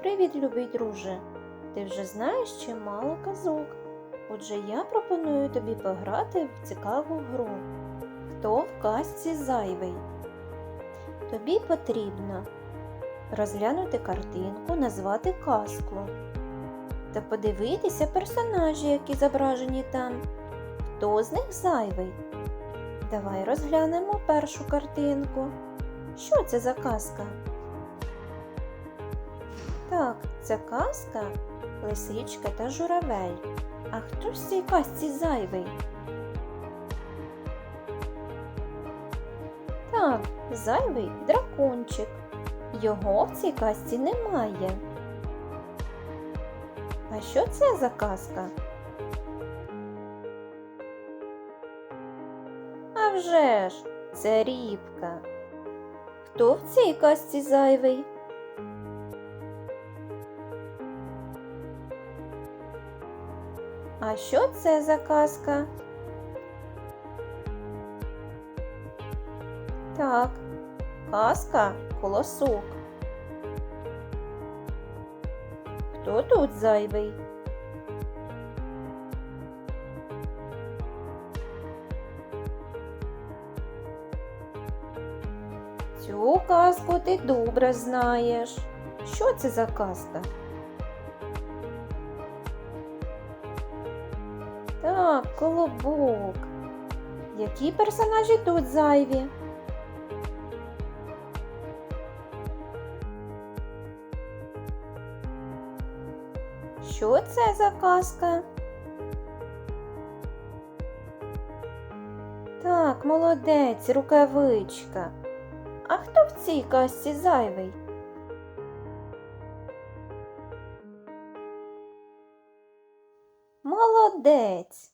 Привіт, любий друже! Ти вже знаєш чимало казок. Отже, я пропоную тобі пограти в цікаву гру. Хто в казці зайвий? Тобі потрібно розглянути картинку, назвати казку та подивитися персонажі, які зображені там. Хто з них зайвий? Давай розглянемо першу картинку. Що це за казка? Так, це казка Лисичка та журавель. А хто ж цій казці зайвий? Так, зайвий дракончик. Його в цій казці немає. А що це за казка? А вже ж, це рібка. Хто в цій казці зайвий? А що це за казка? Так, казка колосок. Хто тут зайвий? Цю казку ти добре знаєш. Що це за казка? Так, колобок. Які персонажі тут зайві? Що це за казка? Так, молодець, рукавичка. А хто в цій казці зайвий? Молодець.